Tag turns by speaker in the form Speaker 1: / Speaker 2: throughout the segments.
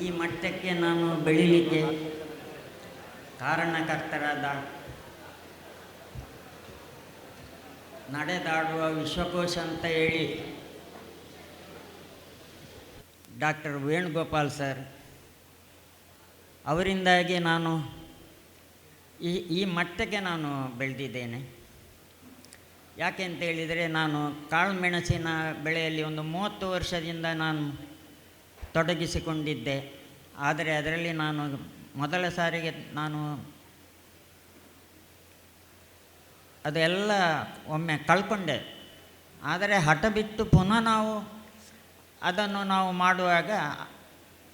Speaker 1: ಈ ಮಟ್ಟಕ್ಕೆ ನಾನು ಬೆಳೀಲಿಕ್ಕೆ ಕಾರಣಕರ್ತರಾದ ನಡೆದಾಡುವ ವಿಶ್ವಕೋಶ ಅಂತ ಹೇಳಿ ಡಾಕ್ಟರ್ ವೇಣುಗೋಪಾಲ್ ಸರ್ ಅವರಿಂದಾಗಿ ನಾನು ಈ ಈ ಮಟ್ಟಕ್ಕೆ ನಾನು ಬೆಳೆದಿದ್ದೇನೆ. ಯಾಕೆ ಅಂತ ಹೇಳಿದರೆ ನಾನು ಕಾಳು ಮೆಣಸಿನ ಬೆಳೆಯಲ್ಲಿ ಒಂದು ಮೂವತ್ತು ವರ್ಷದಿಂದ ನಾನು ತೊಡಗಿಸಿಕೊಂಡಿದ್ದೆ. ಆದರೆ ಅದರಲ್ಲಿ ನಾನು ಮೊದಲ ಸಾರಿಗೆ ನಾನು ಅದೆಲ್ಲ ಒಮ್ಮೆ ಕಳ್ಕೊಂಡೆ. ಆದರೆ ಹಠ ಬಿಟ್ಟು ಪುನಃ ನಾವು ಅದನ್ನು ನಾವು ಮಾಡುವಾಗ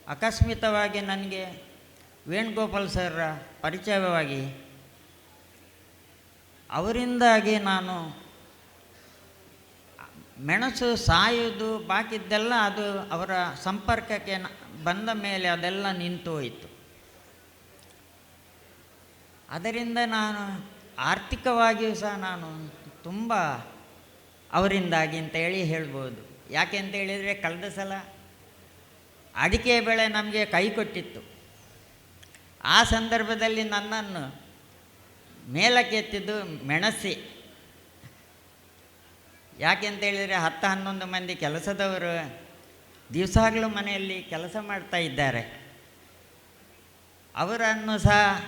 Speaker 1: ಆಕಸ್ಮಿತವಾಗಿ ನನಗೆ ವೇಣುಗೋಪಾಲ್ ಸರ್ರ ಪರಿಚಯವಾಗಿ ಅವರಿಂದಾಗಿ ನಾನು ಮೆಣಸು ಸಾಯೋದು ಬಾಕಿದ್ದೆಲ್ಲ ಅದು ಅವರ ಸಂಪರ್ಕಕ್ಕೆ ಬಂದ ಮೇಲೆ ಅದೆಲ್ಲ ನಿಂತು ಹೋಯಿತು. ಅದರಿಂದ ನಾನು ಆರ್ಥಿಕವಾಗಿಯೂ ಸಹ ನಾನು ತುಂಬ ಅವರಿಂದಾಗಿ ಅಂತ ಹೇಳಿ ಹೇಳ್ಬೋದು. ಯಾಕೆ ಅಂತ ಹೇಳಿದರೆ ಕಳೆದ ಸಲ ಅಡಿಕೆ ಬೆಳೆ ನಮಗೆ ಕೈ ಕೊಟ್ಟಿತ್ತು. ಆ ಸಂದರ್ಭದಲ್ಲಿ ನನ್ನನ್ನು ಮೇಲಕ್ಕೆತ್ತಿದ್ದು ಮೆಣಸಿ. ಯಾಕೆ ಅಂತ ಹೇಳಿದರೆ ಹತ್ತು ಹನ್ನೊಂದು ಮಂದಿ ಕೆಲಸದವರು ದಿವಸಾಗಲೂ ಮನೆಯಲ್ಲಿ ಕೆಲಸ ಮಾಡ್ತಾ ಇದ್ದಾರೆ. ಅವರನ್ನು ಸಹ,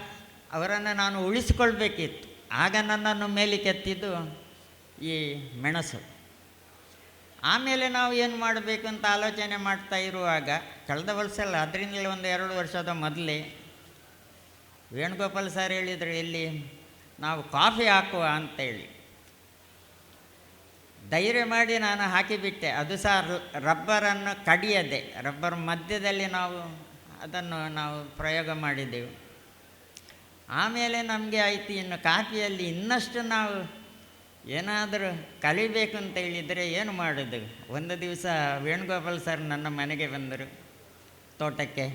Speaker 1: ಅವರನ್ನು ನಾನು ಉಳಿಸಿಕೊಳ್ಬೇಕಿತ್ತು. ಆಗ ನನ್ನನ್ನು ಮೇಲಕ್ಕೆತ್ತಿದ್ದು ಈ ಮೆಣಸು. ಆಮೇಲೆ ನಾವು ಏನು ಮಾಡಬೇಕು ಅಂತ ಆಲೋಚನೆ ಮಾಡ್ತಾ ಇರುವಾಗ, ಕಳೆದ ವರ್ಷ ಅಲ್ಲ, ಅದರಿಂದಲೇ ಒಂದು ಎರಡು ವರ್ಷದ ಮೊದಲೇ ವೇಣುಗೋಪಾಲ್ ಸರ್ ಹೇಳಿದರು, ಇಲ್ಲಿ ನಾವು ಕಾಫಿ ಹಾಕುವ ಅಂತೇಳಿ. ಧೈರ್ಯ ಮಾಡಿ ನಾನು ಹಾಕಿಬಿಟ್ಟೆ. ಅದು ಸಹ ರಬ್ಬರನ್ನು ಕಡಿಯದೆ. ರಬ್ಬರ್ ಮಧ್ಯದಲ್ಲಿ ನಾವು ಅದನ್ನು ನಾವು ಪ್ರಯೋಗ ಮಾಡಿದ್ದೆವು ಆಮೇಲೆ ನಮಗೆ ಆಯಿತು, ಇನ್ನು ಕಾಫಿಯಲ್ಲಿ ಇನ್ನಷ್ಟು ನಾವು ಏನಾದರೂ ಕಲಿಬೇಕು ಅಂತ ಹೇಳಿದರೆ ಏನು ಮಾಡೋದು? ಒಂದು ದಿವಸ ವೇಣುಗೋಪಾಲ್ ಸರ್ ನನ್ನ ಮನೆಗೆ ಬಂದರು ತೋಟಕ್ಕೆ.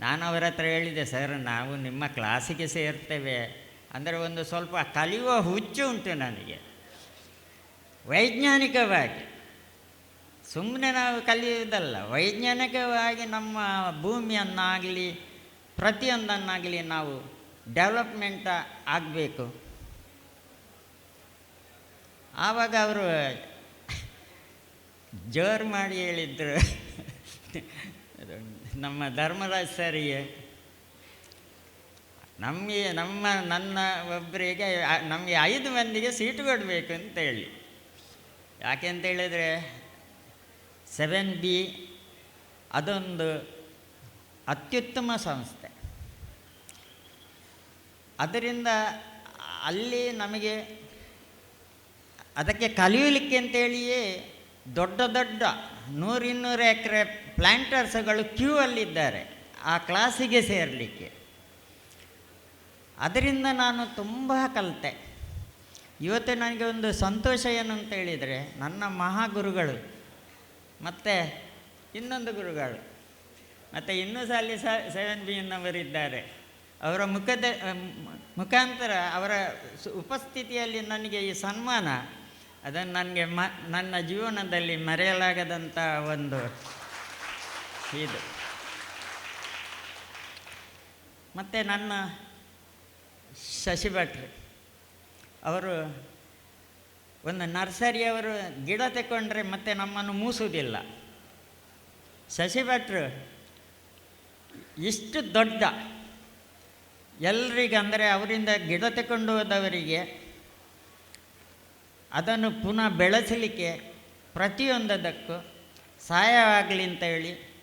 Speaker 1: ನಾನು ಅವರ ಹತ್ರ ಹೇಳಿದೆ, ಸರ್, ನಾವು ನಿಮ್ಮ ಕ್ಲಾಸಿಗೆ ಸೇರ್ತೇವೆ. ಅಂದರೆ ಒಂದು ಸ್ವಲ್ಪ ಕಲಿಯುವ ಹುಚ್ಚು ಉಂಟು ನನಗೆ. ವೈಜ್ಞಾನಿಕವಾಗಿ. ಸುಮ್ಮನೆ ನಾವು ಕಲಿಯುವುದಲ್ಲ, ವೈಜ್ಞಾನಿಕವಾಗಿ ನಮ್ಮ ಭೂಮಿಯನ್ನಾಗಲಿ, ಪ್ರತಿಯೊಂದನ್ನಾಗಲಿ ನಾವು ಡೆವಲಪ್ಮೆಂಟ್ ಆಗಬೇಕು. ಆವಾಗ ಅವರು ಜೋರು ಮಾಡಿ ಹೇಳಿದ್ರು. ನಮ್ಮ ಧರ್ಮರಾಜ್ ಸರಿಗೆ. ನಮಗೆ ನಮ್ಮ, ನನ್ನ ಒಬ್ಬರಿಗೆ ನಮಗೆ ಐದು ಮಂದಿಗೆ ಸೀಟು ಕೊಡಬೇಕು ಅಂತ ಹೇಳಿ. ಯಾಕೆ ಅಂತ ಹೇಳಿದರೆ ಸೆವೆನ್ ಬಿ ಅದೊಂದು ಅತ್ಯುತ್ತಮ ಸಂಸ್ಥೆ. ಅದರಿಂದ ಅಲ್ಲಿ ನಮಗೆ ಅದಕ್ಕೆ ಕಲಿಯಲಿಕ್ಕೆ ಅಂತೇಳಿಯೇ ದೊಡ್ಡ ದೊಡ್ಡ ನೂರಿನ್ನೂರು ಎಕರೆ ಪ್ಲ್ಯಾಂಟರ್ಸ್ಗಳು ಕ್ಯೂ ಅಲ್ಲಿದ್ದಾರೆ ಆ ಕ್ಲಾಸಿಗೆ ಸೇರಲಿಕ್ಕೆ. ಅದರಿಂದ ನಾನು ತುಂಬ ಕಲಿತೆ. ಇವತ್ತು ನನಗೆ ಒಂದು ಸಂತೋಷ ಏನು ಅಂತ ಹೇಳಿದರೆ, ನನ್ನ ಮಹಾಗುರುಗಳು ಮತ್ತು ಇನ್ನೊಂದು ಗುರುಗಳು, ಮತ್ತು ಇನ್ನೂ ಸಾಲಿ ಸೆವೆನ್ ಬಿನ್ನವರಿದ್ದಾರೆ ಅವರ ಮುಖದ ಮುಖಾಂತರ ಅವರ ಉಪಸ್ಥಿತಿಯಲ್ಲಿ ನನಗೆ ಈ ಸನ್ಮಾನ, ಅದನ್ನು ನನಗೆ ಮ, ನನ್ನ ಜೀವನದಲ್ಲಿ ಮರೆಯಲಾಗದಂಥ ಒಂದು ಇದು. ಮತ್ತು ನನ್ನ ಶಶಿ ಭಟ್ರು. ಅವರು ಒಂದು ನರ್ಸರಿಯವರು ಗಿಡ ತಗೊಂಡ್ರೆ ಮತ್ತೆ ನಮ್ಮನ್ನು ಮೂಸುವುದಿಲ್ಲ. ಸಸಿ ಭಟ್ರು ಇಷ್ಟು ದೊಡ್ಡ. ಅಂದರೆ ಅವರಿಂದ ಗಿಡ ತಗೊಂಡು ಹೋದವರಿಗೆ ಅದನ್ನು ಪುನಃ ಬೆಳೆಸಲಿಕ್ಕೆ ಪ್ರತಿಯೊಂದದಕ್ಕೂ ಸಹಾಯವಾಗಲಿ ಅಂತ ಹೇಳಿ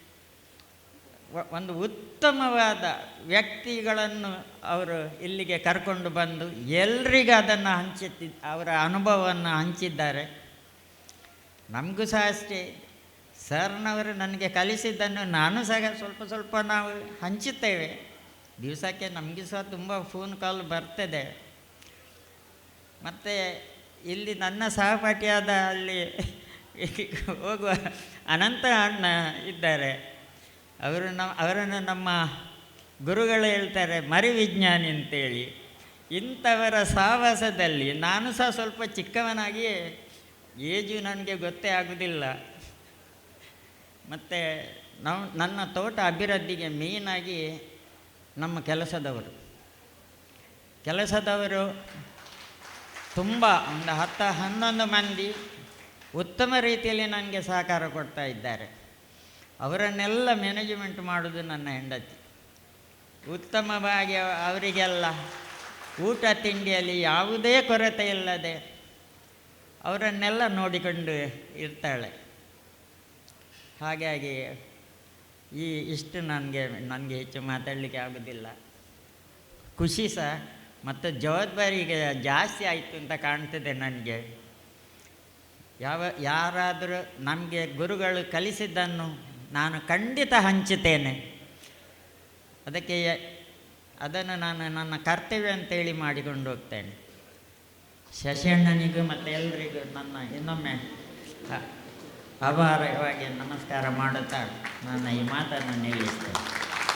Speaker 1: ಒಂದು ಉತ್ತಮವಾದ ವ್ಯಕ್ತಿಗಳನ್ನು ಅವರು ಇಲ್ಲಿಗೆ ಕರ್ಕೊಂಡು ಬಂದು ಎಲ್ರಿಗೂ ಅದನ್ನು ಹಂಚುತ್ತಿ, ಅವರ ಅನುಭವವನ್ನು ಹಂಚಿದ್ದಾರೆ. ನಮಗೂ ಸಹ ಅಷ್ಟೇ. ಸರ್ನವರು ನನಗೆ ಕಲಿಸಿದ್ದನ್ನು ನಾನು ಸಹ ಸ್ವಲ್ಪ ಸ್ವಲ್ಪ ನಾವು ಹಂಚುತ್ತೇವೆ. ದಿವಸಕ್ಕೆ ನಮಗೆ ಸಹ ತುಂಬ ಫೋನ್ ಕಾಲ್ ಬರ್ತದೆ. ಮತ್ತು ಇಲ್ಲಿ ನನ್ನ ಸಹಪಾಠಿಯಾದ ಅಲ್ಲಿ ಹೋಗುವ ಅನಂತ ಅಣ್ಣ ಇದ್ದಾರೆ. ಅವರು ನಮ್ಮ ಅವರನ್ನು ನಮ್ಮ ಗುರುಗಳು ಹೇಳ್ತಾರೆ ಮರಿ ವಿಜ್ಞಾನಿ ಅಂತೇಳಿ. ಇಂಥವರ ಸಾಹಸದಲ್ಲಿ ನಾನು ಸಹ ಸ್ವಲ್ಪ ಚಿಕ್ಕವನಾಗಿ ಏಜು ನನಗೆ ಗೊತ್ತೇ ಆಗುವುದಿಲ್ಲ ಮತ್ತು ನಮ್ಮ ನನ್ನ ತೋಟ ಅಭಿವೃದ್ಧಿಗೆ ಮೇಯ್ನಾಗಿ ನಮ್ಮ ಕೆಲಸದವರು. ಕೆಲಸದವರು ತುಂಬ ಒಂದು ಹತ್ತು ಹನ್ನೊಂದು ಮಂದಿ ಉತ್ತಮ ರೀತಿಯಲ್ಲಿ ನನಗೆ ಸಹಕಾರ ಕೊಡ್ತಾ ಇದ್ದಾರೆ. ಅವರನ್ನೆಲ್ಲ ಮ್ಯಾನೇಜ್ಮೆಂಟ್ ಮಾಡೋದು ನನ್ನ ಹೆಂಡತಿ. ಉತ್ತಮವಾಗಿ ಅವರಿಗೆಲ್ಲ ಊಟ ತಿಂಡಿಯಲ್ಲಿ ಯಾವುದೇ ಕೊರತೆ ಇಲ್ಲದೆ ಅವರನ್ನೆಲ್ಲ ನೋಡಿಕೊಂಡು ಇರ್ತಾಳೆ. ಹಾಗಾಗಿ ಈ ಇಷ್ಟು ನನಗೆ ನನಗೆ ಹೆಚ್ಚು ಮಾತಾಡಲಿಕ್ಕೆ ಆಗೋದಿಲ್ಲ. ಖುಷಿ ಸಹ ಮತ್ತು ಜವಾಬ್ದಾರಿ ಈಗ ಜಾಸ್ತಿ ಆಯಿತು ಅಂತ ಕಾಣ್ತದೆ ನನಗೆ. ಯಾವ ಯಾರಾದರೂ ನಮಗೆ ಗುರುಗಳು ಕಲಿಸಿದ್ದನ್ನು ನಾನು ಖಂಡಿತ ಹಂಚುತ್ತೇನೆ. ಅದಕ್ಕೆ ಅದನ್ನು ನಾನು ನನ್ನ ಕರ್ತವ್ಯ ಅಂತೇಳಿ ಮಾಡಿಕೊಂಡು ಹೋಗ್ತೇನೆ. ಶಶಿಯಣ್ಣನಿಗೂ ಮತ್ತು ಎಲ್ರಿಗೂ ನನ್ನ ಇನ್ನೊಮ್ಮೆ ಅಪಾರವಾಗಿ ನಮಸ್ಕಾರ ಮಾಡುತ್ತಾ ನನ್ನ ಈ ಮಾತನ್ನು ನಿಲ್ಲಿಸ್ತೇನೆ.